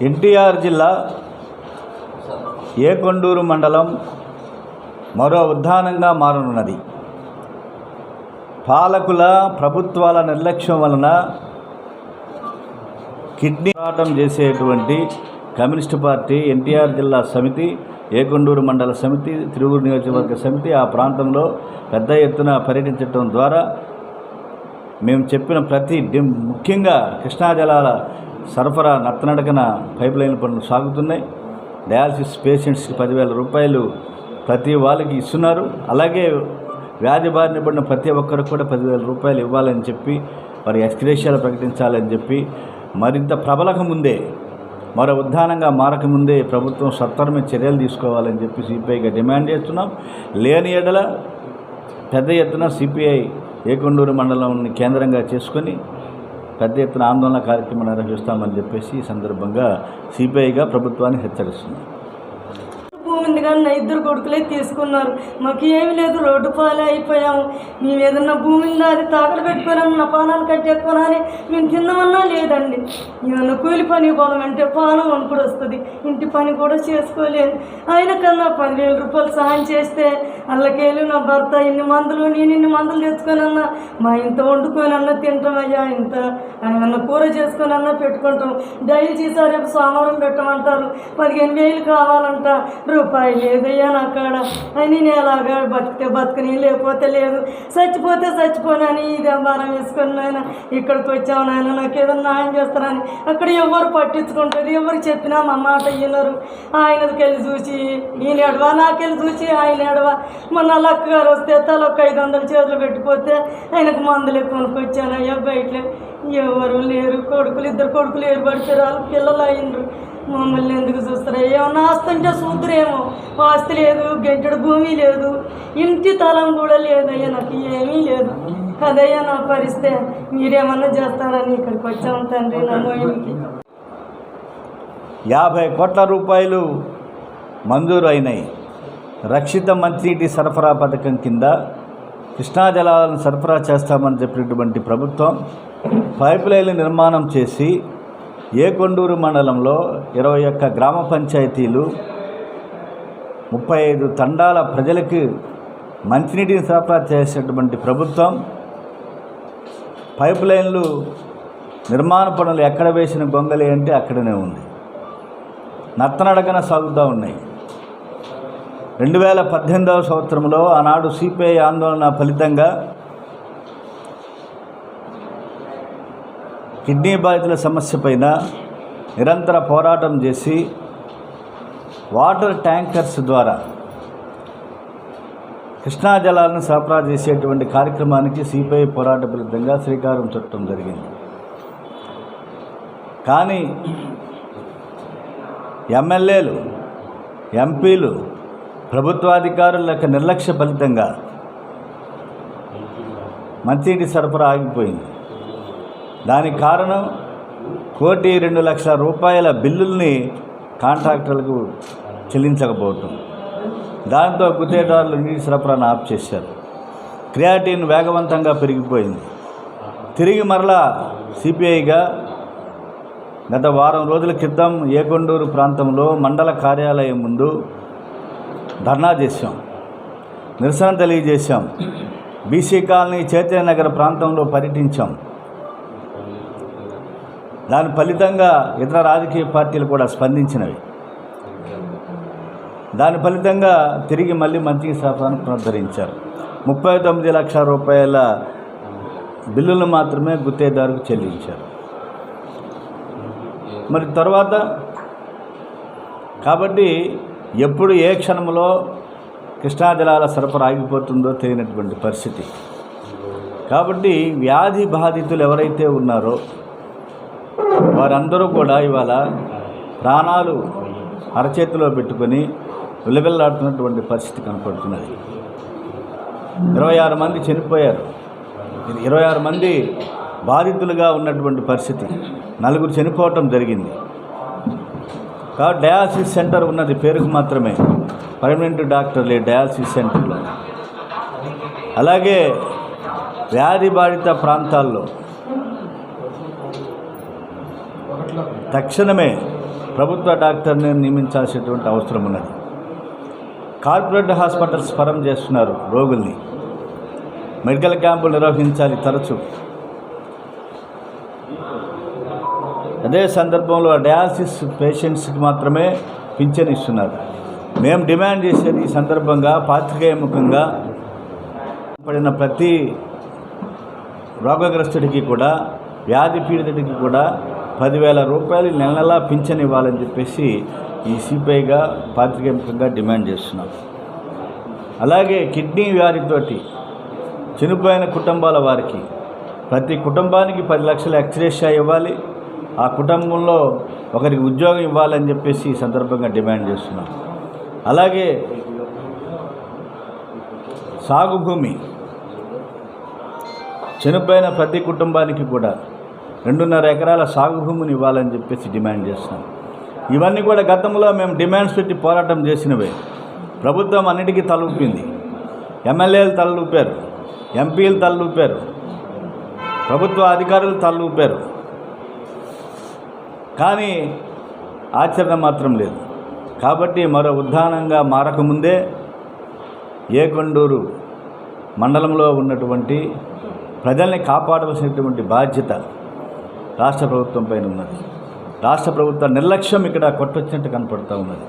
ఎన్టీఆర్ జిల్లా ఏకొండూరు మండలం మరో ఉద్దానంగా మారనున్నది. పాలకుల ప్రభుత్వాల నిర్లక్ష్యం వలన కిడ్నీ పోరాటం చేసేటువంటి కమ్యూనిస్టు పార్టీ ఎన్టీఆర్ జిల్లా సమితి ఏకొండూరు మండల సమితి తిరువురు నియోజకవర్గ సమితి ఆ ప్రాంతంలో పెద్ద ఎత్తున పర్యటించడం ద్వారా మేము చెప్పిన ప్రతి ముఖ్యంగా కృష్ణా జలాల సరఫరా నత్తనడకన పైప్ లైన్ పనులు సాగుతున్నాయి. డయాలసిస్ పేషెంట్స్కి పదివేల రూపాయలు ప్రతి వాళ్ళకి ఇస్తున్నారు. అలాగే వ్యాధి బారిన పడిన ప్రతి ఒక్కరికి కూడా పదివేల రూపాయలు ఇవ్వాలని చెప్పి వారి ఎక్స్క్రేషాలు ప్రకటించాలని చెప్పి మరింత ప్రబలక ముందే మరో ఉద్దానంగా మారకముందే ప్రభుత్వం సత్వరమే చర్యలు తీసుకోవాలని చెప్పి సిపిఐగా డిమాండ్ చేస్తున్నాం. లేని ఎడల పెద్ద ఎత్తున సిపిఐ ఏకొండూరు మండలంని కేంద్రంగా చేసుకొని పెద్ద ఎత్తున ఆందోళన కార్యక్రమం నిర్వహిస్తామని చెప్పేసి ఈ సందర్భంగా సిబిఐగా ప్రభుత్వాన్ని హెచ్చరిస్తుంది ముందుగా నా ఇద్దరు కొడుకులే తీసుకున్నారు. మాకు ఏమి లేదు రోడ్డు పాలే అయిపోయాము మేము ఏదన్నా భూమిని అది తాకలు పెట్టుకున్నాము నా పానాలు కట్టేసుకున్నాని మేము తిన్నామన్నా లేదండి. ఏమన్నా కూలి పని పోదామంటే పానం అనుకుడు వస్తుంది. ఇంటి పని కూడా చేసుకోలేదు ఆయన కన్నా పదివేల రూపాయలు సహాయం చేస్తే అల్లకేళ్ళు నా భర్త ఇన్ని మందులు నేను ఇన్ని మందులు తెచ్చుకొని అన్నా మా ఇంత వండుకొని తింటాం తింటామయ్యా ఇంత ఏమన్నా కూర చేసుకొని అన్నా పెట్టుకుంటాం. డైలీ చేసా రేపు సోమవారం పెట్టమంటారు. పదిహేను వేలు కావాలంట. రూపాయి లేదయ్యా నా కాడ? అని నేను ఎలాగా బతికితే బతుకుని లేకపోతే లేదు. చచ్చిపోతే చచ్చిపోనని ఇది భారం వేసుకొని నాయన? ఇక్కడికి వచ్చావు నాయన నాకు ఏదైనా న్యాయం చేస్తారని అక్కడ ఎవరు పట్టించుకుంటారు? ఎవరు చెప్పినా మా మాట వినరు. ఆయనకి వెళ్ళి చూసి ఈయన ఎడవా? నాకెళ్ళి చూసి ఆయన ఎడవా? మొన్న లక్క గారు వస్తే తలొక్క ఐదు వందలు చేతులు పెట్టిపోతే ఆయనకు మందులు కొనుక్కొచ్చాను అయ్యా బయట ఎవరు లేరు కొడుకులు ఇద్దరు కొడుకులు ఏరు వాళ్ళు పిల్లలు అయినరు. మమ్మల్ని ఎందుకు చూస్తారు? ఏమన్నా ఆస్తి అంటే చూద్దరేమో ఆస్తి లేదు గెంటడు భూమి లేదు. ఇంటి తలం కూడా లేదయ్యా నాకు ఏమీ లేదు. అదయ్యా నా పరిస్థితి. మీరేమన్నా చేస్తారని ఇక్కడికి వచ్చాము తండ్రి నా మోయిన్కి యాభై కోట్ల రూపాయలు మంజూరు అయినాయి. రక్షిత మంచినీటి సరఫరా పథకం కింద కృష్ణా జలాలను సరఫరా చేస్తామని చెప్పినటువంటి ప్రభుత్వం పైప్ లైన్ల నిర్మాణం చేసి ఏకొండూరు మండలంలో ఇరవై ఒక్క గ్రామ పంచాయతీలు ముప్పై ఐదు తండాల ప్రజలకు మంచినీటిని సరఫరా చేసేటువంటి ప్రభుత్వం పైప్ లైన్లు నిర్మాణ పనులు ఎక్కడ వేసిన గొంగలి అంటే అక్కడనే ఉంది. నత్తనడకన సాగుతూ ఉన్నాయి. రెండు వేల పద్దెనిమిదవ సంవత్సరంలో ఆనాడు సిపిఐ ఆందోళన ఫలితంగా కిడ్నీ బాధితుల సమస్య పైన నిరంతర పోరాటం చేసి వాటర్ ట్యాంకర్స్ ద్వారా కృష్ణా జలాలను సరఫరా చేసేటువంటి కార్యక్రమానికి సిపిఐ పోరాట ఫలితంగా శ్రీకారం చుట్టడం జరిగింది. కానీ ఎమ్మెల్యేలు ఎంపీలు ప్రభుత్వాధికారుల యొక్క నిర్లక్ష్య ఫలితంగా మంచినీటి సరఫరా ఆగిపోయింది. దానికి కారణం కోటి రెండు లక్షల రూపాయల బిల్లుల్ని కాంట్రాక్టర్లకు చెల్లించకపోవటం. దాంతో గుత్తేదారులు నీటి సరఫరాను ఆఫ్ చేశారు. క్రియాటిన్ వేగవంతంగా పెరిగిపోయింది. తిరిగి మరలా సిపిఐగా గత వారం రోజుల క్రితం ఏకొండూరు ప్రాంతంలో మండల కార్యాలయం ముందు ధర్నా చేశాం. నిరసన తెలియజేశాం. బీసీ కాలనీ చైతన్య నగర ప్రాంతంలో పర్యటించాం. దాని ఫలితంగా ఇతర రాజకీయ పార్టీలు కూడా స్పందించినవి. దాని ఫలితంగా తిరిగి మళ్ళీ మంచి శాఖను పునరుద్ధరించారు. ముప్పై తొమ్మిది లక్షల రూపాయల బిల్లులు మాత్రమే గుత్తేదారుకు చెల్లించారు. మరి తర్వాత కాబట్టి ఎప్పుడు ఏ క్షణంలో కృష్ణా జలాల సరఫరా ఆగిపోతుందో తెలియనటువంటి పరిస్థితి. కాబట్టి వ్యాధి బాధితులు ఎవరైతే ఉన్నారో వారందరూ కూడా ఇవాళ ప్రాణాలు అరచేతిలో పెట్టుకొని విలవిల్లాడుతున్నటువంటి పరిస్థితి కనపడుతున్నది. ఇరవై ఆరు మంది చనిపోయారు. ఇరవై ఆరు మంది బాధితులుగా ఉన్నటువంటి పరిస్థితి. నలుగురు చనిపోవటం జరిగింది. కాబట్టి డయాలసిస్ సెంటర్ ఉన్నది పేరుకు మాత్రమే. పర్మనెంట్ డాక్టర్లే డయాలసిస్ సెంటర్లో. అలాగే వ్యాధి బాధిత ప్రాంతాల్లో తక్షణమే ప్రభుత్వ డాక్టర్ని నియమించాల్సినటువంటి అవసరం ఉన్నది. కార్పొరేట్ హాస్పిటల్స్ పరం చేస్తున్నారు రోగుల్ని. మెడికల్ క్యాంపులు నిర్వహించాలి తరచు. అదే సందర్భంలో డయాలసిస్ పేషెంట్స్కి మాత్రమే పింఛన్ ఇస్తున్నారు. మేము డిమాండ్ చేసేది ఈ సందర్భంగా పాత్రికేయముఖంగా పడిన ప్రతి రోగగ్రస్తుడికి కూడా వ్యాధి పీడితుడికి కూడా పదివేల రూపాయలు నెల నెలా పింఛన్ ఇవ్వాలని చెప్పేసి ఈ సిపిఐగా పాత్రికేయ డిమాండ్ చేస్తున్నాం అలాగే కిడ్నీ వ్యాధితోటి చనిపోయిన కుటుంబాల వారికి ప్రతి కుటుంబానికి పది లక్షల ఎక్స్రేషా ఇవ్వాలి. ఆ కుటుంబంలో ఒకరికి ఉద్యోగం ఇవ్వాలని చెప్పేసి ఈ సందర్భంగా డిమాండ్ చేస్తున్నాం అలాగే సాగు భూమి చనిపోయిన ప్రతి కుటుంబానికి కూడా రెండున్నర ఎకరాల సాగు భూమిని ఇవ్వాలని చెప్పేసి డిమాండ్ చేస్తున్నాం. ఇవన్నీ కూడా గతంలో మేము డిమాండ్స్ పెట్టి పోరాటం చేసినవే. ప్రభుత్వం అన్నిటికీ తలూపింది. ఎమ్మెల్యేలు తలూపారు. ఎంపీలు తలూపారు. ప్రభుత్వ అధికారులు తలూపారు. కానీ ఆచరణ మాత్రం లేదు. కాబట్టి మరో ఉద్దానంగా మారకముందే ఏకొండూరు మండలంలో ఉన్నటువంటి ప్రజల్ని కాపాడవలసినటువంటి బాధ్యత రాష్ట్ర ప్రభుత్వం పైన ఉన్నది. రాష్ట్ర ప్రభుత్వ నిర్లక్ష్యం ఇక్కడ కొట్టొచ్చినట్టు కనపడుతూ ఉన్నది.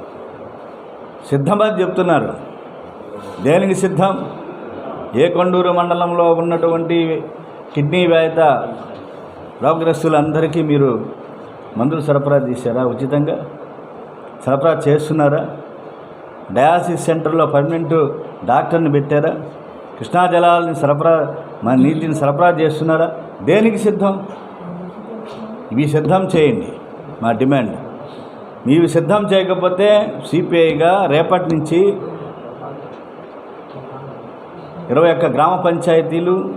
సిద్ధమని చెప్తున్నారు. దేనికి సిద్ధం? ఏ కొండూరు మండలంలో ఉన్నటువంటి కిడ్నీ వ్యాయత రోగ్రస్తులందరికీ మీరు మందులు సరఫరా చేశారా? ఉచితంగా? సరఫరా చేస్తున్నారా? డయాలసిస్ సెంటర్లో పర్మనెంట్ డాక్టర్ని పెట్టారా? కృష్ణా జలాలని సరఫరా మన నీటిని సరఫరా చేస్తున్నారా? దేనికి సిద్ధం? ఇవి సిద్ధం చేయండి. మా డిమాండ్. మీవి సిద్ధం చేయకపోతే సిపిఐగా రేపటి నుంచి ఇరవై ఒక్క గ్రామ పంచాయతీలు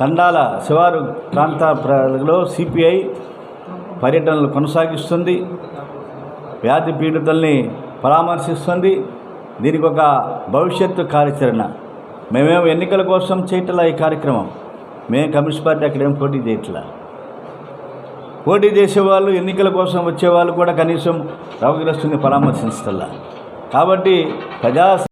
తండాల శివారు ప్రాంత ప్రజలలో సిపిఐ పర్యటనలు కొనసాగిస్తుంది. వ్యాధి పీడితుల్ని పరామర్శిస్తుంది. దీనికి ఒక భవిష్యత్తు కార్యాచరణ. మేమేం ఎన్నికల కోసం చేయట్లా ఈ కార్యక్రమం? మేము కమ్యూనిస్ట్ పార్టీ అక్కడేం పోటీ చేయట్లా? పోటీ చేసేవాళ్ళు ఎన్నికల కోసం వచ్చేవాళ్ళు కూడా కనీసం రోగగ్రస్తుని పరామర్శిస్తల్లా కాబట్టి ప్రజా